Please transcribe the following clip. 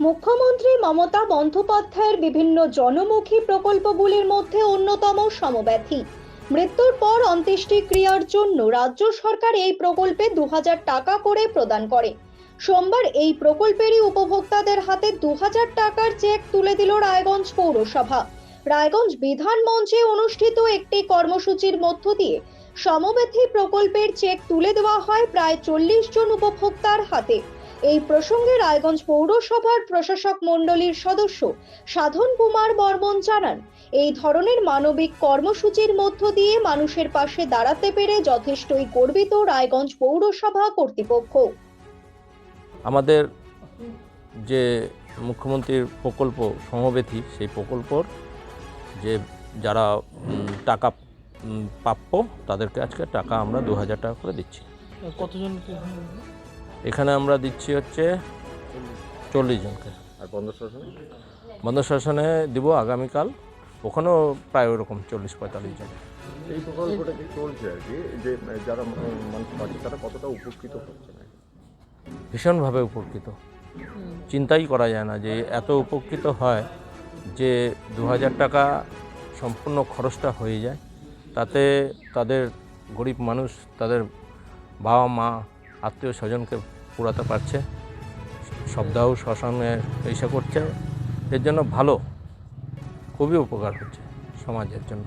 মুখ্যমন্ত্রী মমতা বন্দ্যোপাধ্যায়ের বিভিন্ন জনমুখী প্রকল্পগুলির মধ্যে অন্যতম সমব্যথী। মৃত্যুর পর অন্ত্যেষ্টিক্রিয়ার জন্য রাজ্য সরকার এই প্রকল্পে দু হাজার টাকা করে প্রদান করে। সোমবার এই প্রকল্পেরই উপভোক্তাদের হাতে দু হাজার টাকার চেক তুলে দিল রায়গঞ্জ পৌরসভা। রায়গঞ্জ বিধান মঞ্চে অনুষ্ঠিত একটি কর্মসূচির মধ্য দিয়ে সমব্যথী প্রকল্পের চেক তুলে দেওয়া হয় প্রায় চল্লিশ জন উপভোক্তার হাতে। এই প্রসঙ্গে রায়গঞ্জ পৌরসভার প্রশাসক মণ্ডলীর সদস্য সাধন কুমার বর্মন জানান এই ধরনের মানবিক কর্মসূচির মধ্য দিয়ে মানুষের পাশে দাঁড়াতে পেরে যথেষ্টই গর্বিত রায়গঞ্জ পৌরসভা কর্তৃপক্ষ। আমাদের যে মুখ্যমন্ত্রীর প্রকল্প সমবেথী সেই প্রকল্পর যে যারা টাকা প্রাপ্য তাদেরকে আজকে টাকা আমরা দু হাজার টাকা করে দিচ্ছি। কতজনকে এখানে আমরা দিচ্ছি হচ্ছে চল্লিশ জনকে। আর বন্ধ শাসনে? বন্ধ শাসনে দিব আগামীকাল। ওখানেও প্রায় ওরকম চল্লিশ পঁয়তাল্লিশ জন। এই প্রকল্পটা যে চলছে আর কি? যে যারা মানুষ পাচ্ছে তারা কতটা উপকৃত হচ্ছে না ভীষণভাবে উপকৃত। চিন্তাই করা যায় না যে এত উপকৃত হয় যে দু হাজার টাকা সম্পূর্ণ খরচটা হয়ে যায়। তাতে তাদের গরিব মানুষ তাদের বাবা মা আত্মীয় স্বজনকে পুরাতে পারছে সপ্তাহ শ্মশানে পয়সা করছে, এর জন্য ভালো, খুবই উপকার হচ্ছে সমাজের জন্য।